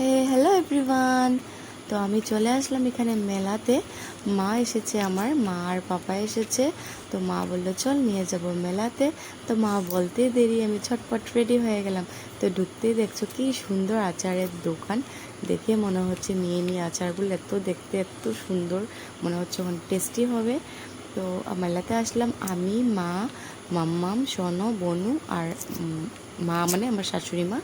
Hello everyone তো আমি চলে আসলাম এখানে মেলাতে। মা এসেছে আমার, মা আর পাপা এসেছে। তো মা বলল, চল নিয়ে যাব মেলাতে। তো মা বলতেই দেরি, আমি ছটপট রেডি হয়ে গেলাম। তো ঢুকতেই দেখছ কি সুন্দর আচারের দোকান। দেখে মনে হচ্ছে নিয়ে নিয়ে আচারগুলো এত দেখতে, এত সুন্দর। মনে হচ্ছে অনেক টেস্টি হবে। তো মেলাতে আসলাম আমি, মা মাম্মাম, সনো, বনু আর মা মানে আমার শাশুড়ি মা।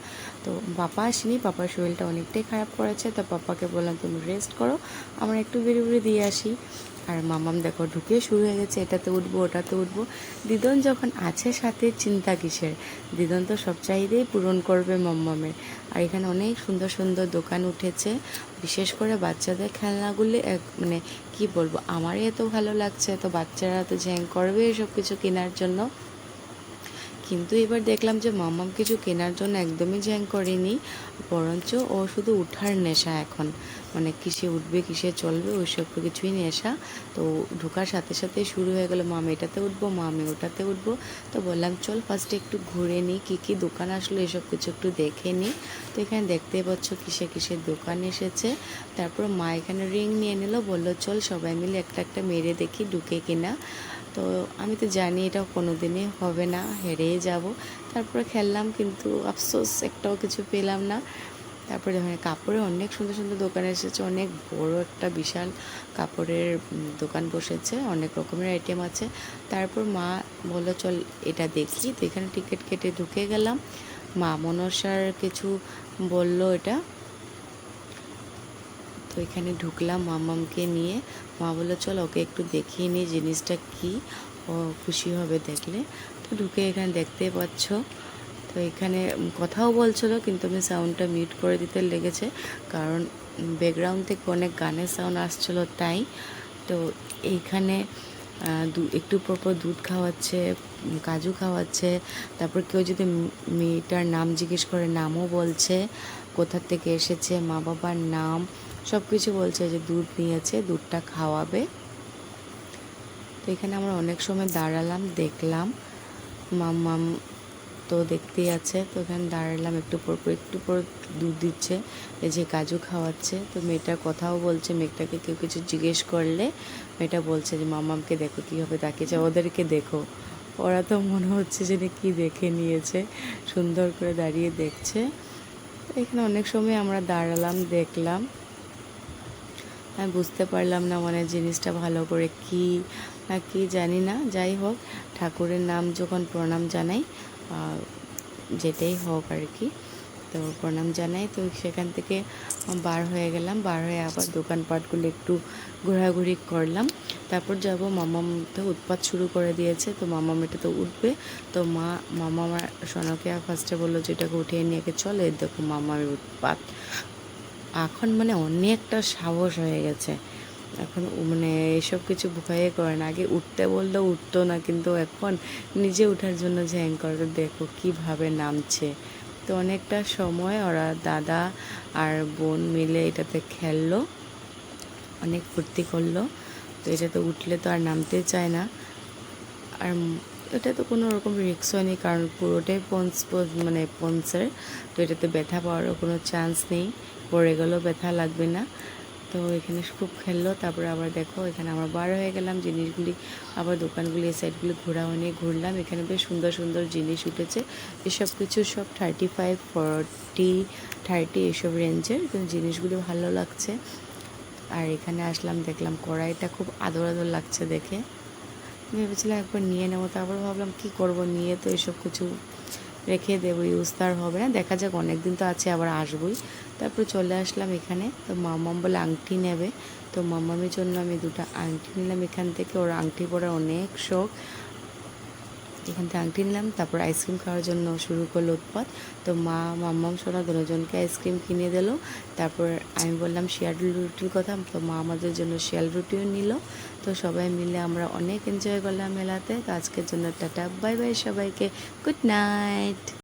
তো পাপা আসেনি পাপার শরীরটা অনেকটাই খারাপ করেছে, তো পাপাকে বললাম, তুমি রেস্ট করো, আমরা একটু বেরিয়ে বেরিয়ে দিয়ে আসি। আর মামাম দেখো ঢুকে শুরু হয়ে গেছে, এটাতে উঠবো, ওটাতে উঠবো। দিদন যখন আছে সাথে, চিন্তা কিসের? দিদন তো সব চাহিদাই পূরণ করবে মাম্মামের আর এখানে অনেক সুন্দর সুন্দর দোকান উঠেছে। বিশেষ করে বাচ্চাদের খেলনাগুলি এক মানে কি বলব, আমারই এত ভালো লাগছে, তো বাচ্চারা তো ঝ্যাং করবে এসব কিছু কেনার জন্য। কিন্তু এবার দেখলাম যে মামাম কিছু কেনার জন্য একদমই জ্যাং করেনি, বরঞ্চ ও শুধু উঠার নেশা এখন। মানে কিসে উঠবে, কিসে চলবে ওইসব কিছুই নেশা। তো ঢোকার সাথে সাথে শুরু হয়ে গেলো, মাম, এটাতে উঠবো, মামে ওটাতে উঠবো। তো বললাম, চল ফার্স্টে একটু ঘুরে নিই কী কী দোকান আসলো, এসব কিছু একটু দেখে নিই তো এখানে দেখতে পাচ্ছ কিসে কিসের দোকান এসেছে। তারপর মা এখানে রিং নিয়ে নিল, বলল, চল সবাই মিলে একটা একটা মেরে দেখি, ঢুকে কিনা। তো আমি তো জানি এটা কোনো দিনই হবে না, হেরেই যাব। তারপরে খেললাম কিন্তু আফসোস, একটাও কিছু পেলাম না। তারপরে যখন কাপড়ে অনেক সুন্দর সুন্দর দোকান এসেছে, অনেক বড় একটা বিশাল কাপড়ের দোকান বসেছে, অনেক রকমের আইটেম আছে। তারপর মা বলল, চল এটা দেখি। তো এখানে টিকিট কেটে ঢুকে গেলাম। মা মনসার কিছু বলল এটা। তো এখানে ঢুকলাম মামামকে নিয়ে। মা বলল, চল ওকে একটু দেখিয়ে নিই জিনিসটা কি? ও খুশি হবে দেখলে। তো ঢুকে এখানে দেখতে পাচ্ছ। তো এখানে কথাও বলছিল, কিন্তু আমি সাউন্ডটা মিউট করে দিতে লেগেছে, কারণ ব্যাকগ্রাউন্ড থেকে অনেক গানের সাউন্ড আসছিল তাই। তো এইখানে একটু পর পর দুধ খাওয়াচ্ছে, কাজু খাওয়াচ্ছে, তারপর কেউ যদি মেয়েটার নাম জিজ্ঞেস করে, নামও বলছে, কোথা থেকে এসেছে মা বাবার নাম সব কিছু বলছে যে দুধ নিয়েছে, দুধটা খাওয়াবে। তো এখানে আমরা অনেক সময় দাঁড়ালাম, দেখলাম। মাম্মাম তো দেখতেই আছে, তো এখানে দাঁড়ালাম একটু পর একটু পর দুধ দিচ্ছে, এই যে কাজু খাওয়াচ্ছে। তো মেয়েটার কথাও বলছে, মেয়েটাকে কেউ কিছু জিজ্ঞেস করলে মেয়েটা বলছে যে মামামকে দেখো কীভাবে তাকিয়েছে ওদেরকে দেখো। ওরা তো মনে হচ্ছে যে কি দেখে নিয়েছে, সুন্দর করে দাঁড়িয়ে দেখছে। এখানে অনেক সময় আমরা দাঁড়ালাম, দেখলাম। আমি বুঝতে পারলাম না মানে জিনিসটা ভালো করে কি না কি জানি না। যাই হোক, ঠাকুরের নাম যখন প্রণাম জানাই যেটাই হোক আর কি, তো প্রণাম জানাই। তো সেখান থেকে বার হয়ে গেলাম। বার হয়ে আবার দোকানপাটগুলো একটু ঘোরাঘুরি করলাম। তারপর যাব, মামাম তো উৎপাত শুরু করে দিয়েছে, তো মামাম এটা তো উঠবে। তো মা মামা আমার সোনাকে ফার্স্টে বলল যে, এটাকে উঠিয়ে নিয়ে চলে দেখো মামামের উৎপাত। এখন মানে অনেকটা সাহস হয়ে গেছে। এখন মানে এসব কিছু ভয়ে করে না। আগে উঠতে বললেও উঠতো না, কিন্তু এখন নিজে ওঠার জন্য ঝ্যাং করে দেখো কীভাবে নামছে। তো অনেকটা সময় ওরা দাদা আর বোন মিলে এটাতে খেললো, অনেক ফুর্তি করল। তো এটাতে উঠলে তো আর নামতে চায় না। আর এটা তো কোনো রকম রিক্স হয়নি, কারণ পুরোটাই পন্স- মানে পন্সের। তো এটাতে ব্যথা পাওয়ারও কোনো চান্স নেই। পড়ে গেলেও ব্যথা লাগবে না। তো এখানে খুব খেললো, তারপরে আবার দেখো, এখানে আমরা বার হয়ে গেলাম, জিনিসগুলি আবার দোকানগুলি, এই সাইডগুলি ঘোরা নিয়ে ঘুরলাম। এখানে বেশ সুন্দর সুন্দর জিনিস উঠেছে। এসব কিছু সব থার্টি ফাইভ ফর্টি থার্টি এসব রেঞ্জের কিন্তু জিনিসগুলি ভালো লাগছে। আর এখানে আসলাম, দেখলাম কড়াইটা খুব আদর আদর লাগছে দেখে। ভেবেছিলাম একবার নিয়ে নেব, তারপর ভাবলাম কি করব, নিয়ে তো এসব কিছু রেখে দেবো ইউজ তো আর হবে না। দেখা যাক অনেক দিন তো আছে, আবার আসবই। তারপর চলে আসলাম এখানে। তো মামাম বলে আংটি নেবে। তো মামামের জন্য আমি দুটো আংটি নিলাম এখান থেকে। ওর আংটি পরার অনেক শখ। এখান থেকে আংটি নিলাম, তারপর আইসক্রিম খাওয়ার জন্য শুরু করল উৎপাত। তো মা, মাম্মাম সোনা দুজনকে আইসক্রিম কিনে দিল। তারপর আমি বললাম শেয়ার রুটির কথা। তো মা আমাদের জন্য শেয়াল রুটিও নিল। তো সবাই মিলে আমরা অনেক এনজয় করলাম মেলাতে। তো আজকের জন্য টাটা, বাই বাই সবাইকে। Good night